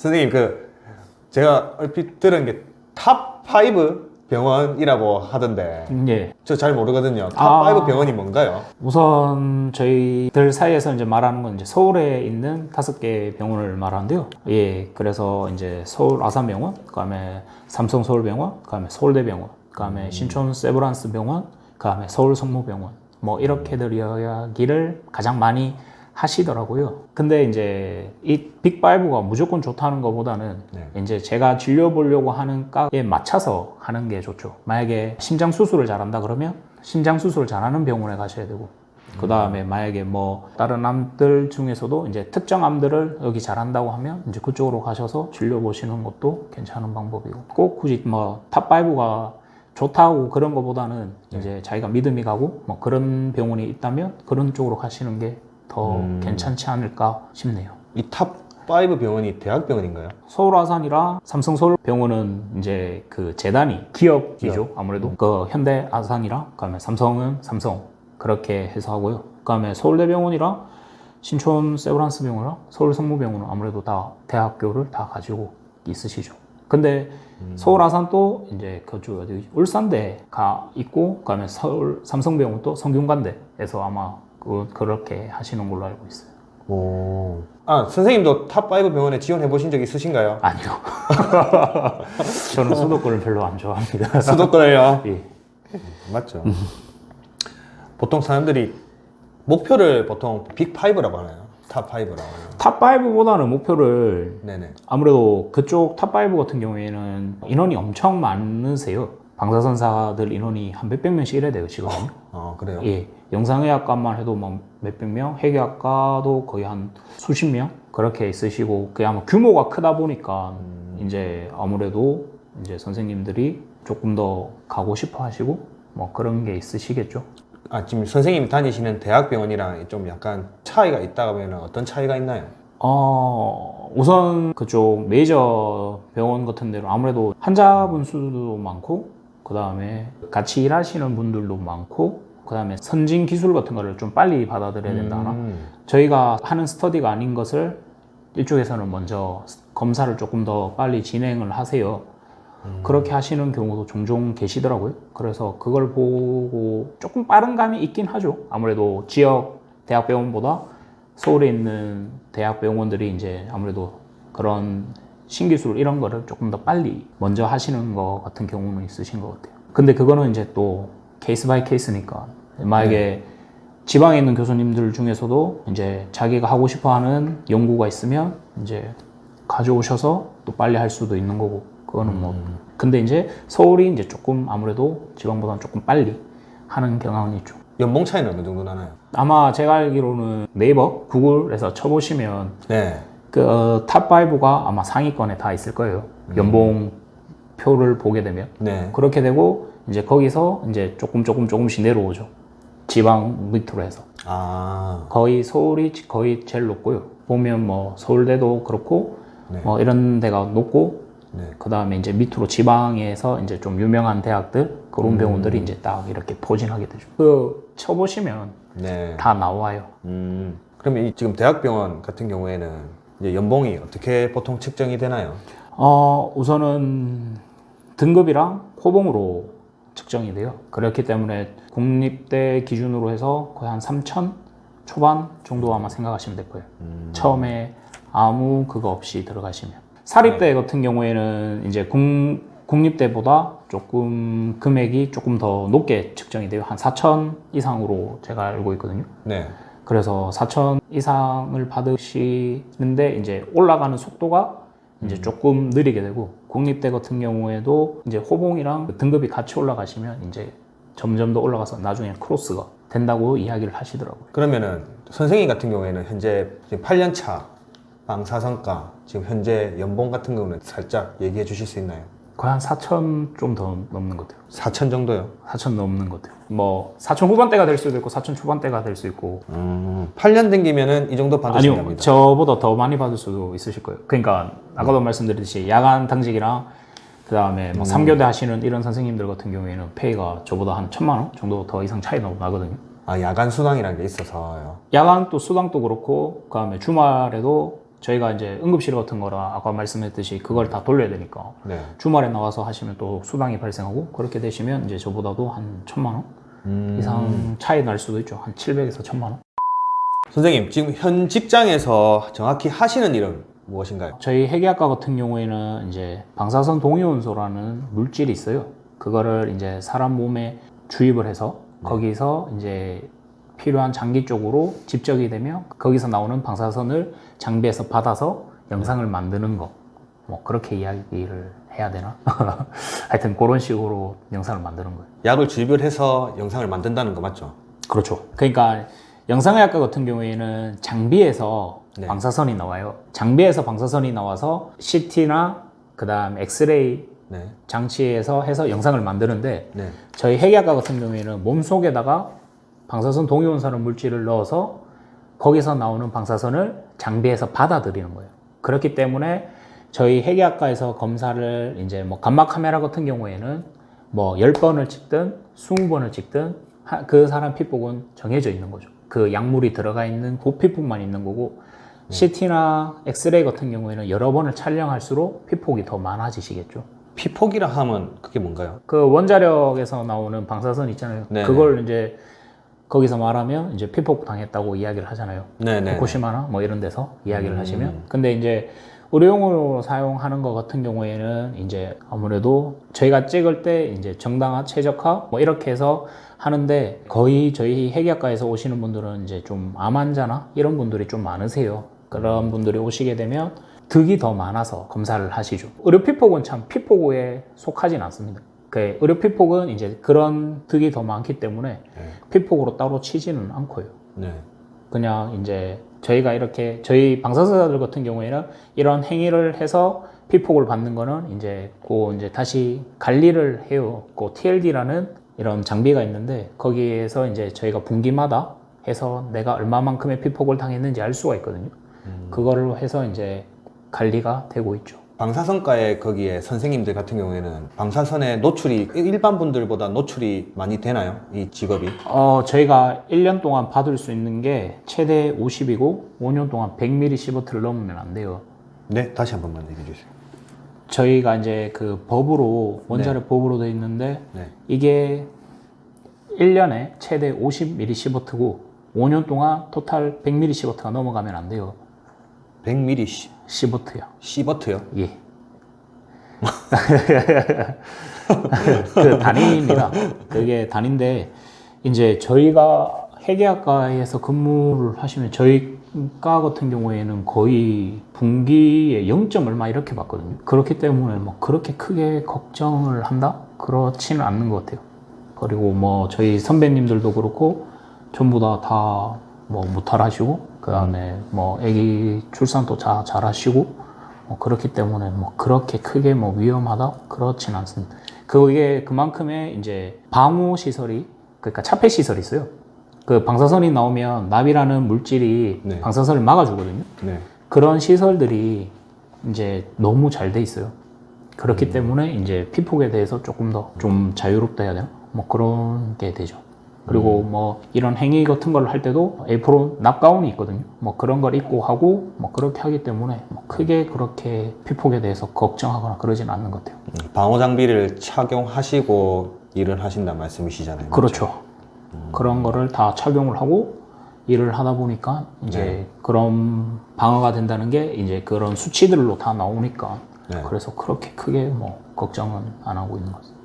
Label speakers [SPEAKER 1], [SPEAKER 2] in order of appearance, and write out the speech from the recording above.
[SPEAKER 1] 선생님 그 제가 얼핏 들은 게탑5 병원이라고 하던데
[SPEAKER 2] 예.
[SPEAKER 1] 저 잘 모르거든요. 탑
[SPEAKER 2] 아.
[SPEAKER 1] 5 병원이 뭔가요?
[SPEAKER 2] 우선 저희들 사이에서 이제 말하는 건 이제 서울에 있는 다섯 개 병원을 말하는데요. 예, 그래서 이제 서울 아산병원, 그다음에 삼성 서울병원, 그다음에 서울대병원, 그다음에 신촌 세브란스 병원, 그다음에 서울 성모병원, 뭐 이렇게들 이야기를 가장 많이 하시더라고요. 근데 이제 이 빅5가 무조건 좋다는 것보다는
[SPEAKER 1] 네.
[SPEAKER 2] 이제 제가 진료 보려고 하는 과에 맞춰서 하는 게 좋죠. 만약에 심장 수술을 잘한다 그러면 심장 수술을 잘하는 병원에 가셔야 되고 그 다음에 만약에 뭐 다른 암들 중에서도 이제 특정 암들을 여기 잘한다고 하면 이제 그쪽으로 가셔서 진료 보시는 것도 괜찮은 방법이고 꼭 굳이 뭐 탑5가 좋다고 그런 것보다는 이제 자기가 믿음이 가고 뭐 그런 병원이 있다면 그런 쪽으로 가시는 게 더 괜찮지 않을까 싶네요.
[SPEAKER 1] 이탑 5 병원이 대학병원인가요?
[SPEAKER 2] 서울 아산이랑 삼성 서울병원은 이제 그 재단이 기업이죠. 아무래도 그 현대 아산이랑 그다음에 삼성은 삼성 그렇게 해서 하고요. 그다음에 서울대병원이랑 신촌 세브란스 병원이랑 서울 성모병원은 아무래도 다 대학교를 다 가지고 있으시죠. 근데 서울 아산도 이제 그쪽 울산대가 있고 그다음에 서울 삼성병원 또 성균관대에서 아마 그, 그렇게 하시는 걸로 알고 있어요
[SPEAKER 1] 오. 아 선생님도 탑5 병원에 지원해 보신 적 있으신가요?
[SPEAKER 2] 아니요 저는 수도권을 별로 안 좋아합니다
[SPEAKER 1] 수도권을요.
[SPEAKER 2] 예.
[SPEAKER 1] 맞죠. 보통 사람들이 목표를 보통 빅 5라고 하나요? 탑 5라고 하나요?
[SPEAKER 2] 탑5보다는 목표를
[SPEAKER 1] 네네.
[SPEAKER 2] 아무래도 그쪽 탑5 같은 경우에는 인원이 엄청 많으세요. 방사선사들 인원이 한 몇백 명씩 이래야 되거든요.
[SPEAKER 1] 어 그래요.
[SPEAKER 2] 예. 영상의학과만 해도 뭐 몇백 명, 회계학과도 거의 한 수십 명 그렇게 있으시고 그 아마 규모가 크다 보니까 이제 아무래도 이제 선생님들이 조금 더 가고 싶어 하시고 뭐 그런 게 있으시겠죠.
[SPEAKER 1] 아 지금 선생님이 다니시는 대학병원이랑 좀 약간 차이가 있다고 하면 어떤 차이가 있나요?
[SPEAKER 2] 어, 우선 그쪽 메이저 병원 같은 데로 아무래도 환자분 수도 많고, 그 다음에 같이 일하시는 분들도 많고, 그 다음에 선진 기술 같은 거를 좀 빨리 받아들여야 된다 하나?
[SPEAKER 1] 음.
[SPEAKER 2] 저희가 하는 스터디가 아닌 것을 이쪽에서는 먼저 검사를 조금 더 빨리 진행을 하세요. 그렇게 하시는 경우도 종종 계시더라고요. 그래서 그걸 보고 조금 빠른 감이 있긴 하죠. 아무래도 지역 대학병원보다 서울에 있는 대학병원들이 이제 아무래도 그런 신기술 이런 거를 조금 더 빨리 먼저 하시는 것 같은 경우는 있으신 것 같아요. 근데 그거는 이제 또 케이스 바이 케이스니까 만약에 지방에 있는 교수님들 중에서도 이제 자기가 하고 싶어 하는 연구가 있으면 이제 가져오셔서 또 빨리 할 수도 있는 거고 그거는 뭐 근데 이제 서울이 이제 조금 아무래도 지방보다는 조금 빨리 하는 경향이 있죠.
[SPEAKER 1] 연봉 차이는 어느 정도 나나요?
[SPEAKER 2] 아마 제가 알기로는 네이버, 구글에서 쳐보시면
[SPEAKER 1] 네.
[SPEAKER 2] 그 탑5가 아마 상위권에 다 있을 거예요. 연봉 표를 보게 되면
[SPEAKER 1] 네.
[SPEAKER 2] 그렇게 되고 이제 거기서 이제 조금 조금 조금씩 내려오죠. 지방 밑으로 해서
[SPEAKER 1] 아.
[SPEAKER 2] 거의 서울이 거의 제일 높고요. 보면 뭐 서울대도 그렇고
[SPEAKER 1] 네.
[SPEAKER 2] 뭐 이런 데가 높고
[SPEAKER 1] 네.
[SPEAKER 2] 그 다음에 이제 밑으로 지방에서 이제 좀 유명한 대학들 그런 병원들이 이제 딱 이렇게 포진하게 되죠. 그 쳐보시면
[SPEAKER 1] 네.
[SPEAKER 2] 다 나와요.
[SPEAKER 1] 음. 그러면 이 지금 대학병원 같은 경우에는 이제 연봉이 어떻게 보통 측정이 되나요?
[SPEAKER 2] 어, 우선은 등급이랑 호봉으로 측정이 돼요. 그렇기 때문에 국립대 기준으로 해서 거의 한 3천 초반 정도 아마 생각하시면 될 거예요. 처음에 아무 그거 없이 들어가시면. 사립대 같은 경우에는 이제 국, 국립대보다 조금 금액이 조금 더 높게 측정이 돼요. 한 4천 이상으로 제가 알고 있거든요.
[SPEAKER 1] 네.
[SPEAKER 2] 그래서 4천 이상을 받으시는데 이제 올라가는 속도가 이제 조금 느리게 되고 국립대 같은 경우에도 이제 호봉이랑 그 등급이 같이 올라가시면 이제 점점 더 올라가서 나중에 크로스가 된다고 이야기를 하시더라고요.
[SPEAKER 1] 그러면은 선생님 같은 경우에는 현재 지금 8년 차 방사선과 지금 현재 연봉 같은 경우는 살짝 얘기해 주실 수 있나요?
[SPEAKER 2] 거의 한 4천 좀 더 넘는 것 같아요.
[SPEAKER 1] 4천 정도요.
[SPEAKER 2] 4천 넘는 것 같아요. 뭐 4천 후반대가 될 수도 있고 4천 초반대가 될 수 있고
[SPEAKER 1] 음, 8년 댕기면은 이 정도
[SPEAKER 2] 아니요
[SPEAKER 1] 받으신답니다.
[SPEAKER 2] 저보다 더 많이 받을 수도 있으실 거예요. 그러니까 아까도 말씀드렸듯이 야간 당직이랑 그 다음에 뭐 3교대 하시는 이런 선생님들 같은 경우에는 페이가 저보다 한 천만 원 정도 더 이상 차이 나- 나거든요.
[SPEAKER 1] 아 야간 수당이라는 게 있어서요.
[SPEAKER 2] 야간 또 수당도 그렇고 그 다음에 주말에도 저희가 이제 응급실 같은 거라 아까 말씀했듯이 그걸 다 돌려야 되니까
[SPEAKER 1] 네.
[SPEAKER 2] 주말에 나와서 하시면 또 수당이 발생하고 그렇게 되시면 이제 저보다도 한 천만 원
[SPEAKER 1] 음.
[SPEAKER 2] 이상 차이 날 수도 있죠. 한 700에서 천만 원.
[SPEAKER 1] 선생님 지금 현 직장에서 정확히 하시는 일은 무엇인가요?
[SPEAKER 2] 저희 회계학과 같은 경우에는 이제 방사선 동위원소라는 물질이 있어요. 그거를 이제 사람 몸에 주입을 해서 거기서 이제 필요한 장기 쪽으로 집적이 되면 거기서 나오는 방사선을 장비에서 받아서 영상을 만드는 거. 뭐 그렇게 이야기를 해야 되나? 하여튼 그런 식으로 영상을 만드는 거예요.
[SPEAKER 1] 약을 주입을 해서 영상을 만든다는 거 맞죠?
[SPEAKER 2] 그렇죠. 그러니까 영상의학과 같은 경우에는 장비에서
[SPEAKER 1] 네.
[SPEAKER 2] 방사선이 나와요. 장비에서 방사선이 나와서 CT나 그다음 엑스레이
[SPEAKER 1] 네.
[SPEAKER 2] 장치에서 해서 영상을 만드는데
[SPEAKER 1] 네.
[SPEAKER 2] 저희 핵의학과 같은 경우에는 몸 속에다가 방사선 동위원소라는 물질을 넣어서 거기서 나오는 방사선을 장비에서 받아들이는 거예요. 그렇기 때문에 저희 핵의학과에서 검사를 이제 뭐 감마 카메라 같은 경우에는 뭐 10번을 찍든 20번을 찍든 하- 그 사람 피폭은 정해져 있는 거죠. 그 약물이 들어가 있는 그 피폭만 있는 거고 CT나 엑스레이 같은 경우에는 여러 번을 촬영할수록 피폭이 더 많아지시겠죠.
[SPEAKER 1] 피폭이라 하면 그게 뭔가요?
[SPEAKER 2] 그 원자력에서 나오는 방사선 있잖아요.
[SPEAKER 1] 네네.
[SPEAKER 2] 그걸 이제 거기서 말하면 이제 피폭 당했다고 이야기를 하잖아요.
[SPEAKER 1] 네네.
[SPEAKER 2] 후쿠시마나 뭐 이런 데서 이야기를
[SPEAKER 1] 음.
[SPEAKER 2] 하시면. 근데 이제 의료용으로 사용하는 것 같은 경우에는 이제 아무래도 저희가 찍을 때 이제 정당화, 최적화 뭐 이렇게 해서 하는데 거의 저희 핵의학과에서 오시는 분들은 이제 좀 암 환자나 이런 분들이 좀 많으세요. 그런 분들이 오시게 되면 득이 더 많아서 검사를 하시죠. 의료 피폭은 참 피폭에 속하진 않습니다. 그 의료 피폭은 이제 그런 득이 더 많기 때문에
[SPEAKER 1] 네.
[SPEAKER 2] 피폭으로 따로 치지는 않고요.
[SPEAKER 1] 네.
[SPEAKER 2] 그냥 이제 저희가 이렇게 저희 방사선자들 같은 경우에는 이런 행위를 해서 피폭을 받는 거는 이제 그 이제 다시 관리를 해요. 그 TLD라는 이런 장비가 있는데 거기에서 이제 저희가 분기마다 해서 내가 얼마만큼의 피폭을 당했는지 알 수가 있거든요. 그거를 해서 이제 관리가 되고 있죠.
[SPEAKER 1] 방사선과의 거기에 선생님들 같은 경우에는 방사선에 노출이 일반 분들보다 노출이 많이 되나요? 이 직업이?
[SPEAKER 2] 어, 저희가 1년 동안 받을 수 있는 게 최대 50이고 5년 동안 100ml 시버트를 넘으면 안 돼요.
[SPEAKER 1] 네, 다시 한 번만 얘기해 주세요.
[SPEAKER 2] 저희가 이제 그 법으로 원자력 법으로 돼 있는데
[SPEAKER 1] 네.
[SPEAKER 2] 이게 1년에 최대 50ml 시버트고 5년 동안 토탈 100ml 시버트가 넘어가면 안 돼요.
[SPEAKER 1] 100ml 시,
[SPEAKER 2] 시버트요.
[SPEAKER 1] 시버트요?
[SPEAKER 2] 예. 그 단위입니다. 그게 단위인데 이제 저희가 회계학과에서 근무를 하시면 저희 과 같은 경우에는 거의 분기에 0점 얼마 이렇게 받거든요. 그렇기 때문에 뭐 그렇게 크게 걱정을 한다? 그렇지는 않는 것 같아요. 그리고 뭐 저희 선배님들도 그렇고 전부 다다 뭐 무탈하시고 그 다음에 뭐 아기 출산도 자, 잘하시고 뭐 그렇기 때문에 뭐 그렇게 크게 뭐 위험하다 그렇진 않습니다. 그게 그만큼의 이제 방호 시설이 그러니까 차폐 시설이 있어요. 그 방사선이 나오면 납이라는 물질이
[SPEAKER 1] 네.
[SPEAKER 2] 방사선을 막아주거든요.
[SPEAKER 1] 네.
[SPEAKER 2] 그런 시설들이 이제 너무 잘 돼 있어요. 그렇기 때문에 이제 피폭에 대해서 조금 더 좀 자유롭다 해야 되나? 뭐 그런 게 되죠. 그리고 뭐 이런 행위 같은 걸 할 때도 에프론 납가운이 있거든요. 뭐 그런 걸 입고 하고 뭐 그렇게 하기 때문에 뭐 크게 그렇게 피폭에 대해서 걱정하거나 그러진 않는 것 같아요.
[SPEAKER 1] 음, 방호 장비를 착용하시고 일을 하신다는 말씀이시잖아요.
[SPEAKER 2] 그렇죠. 그런 거를 다 착용을 하고 일을 하다 보니까 이제
[SPEAKER 1] 네.
[SPEAKER 2] 그런 방어가 된다는 게 이제 그런 수치들로 다 나오니까
[SPEAKER 1] 네.
[SPEAKER 2] 그래서 그렇게 크게 뭐 걱정은 안 하고 있는 것 같습니다.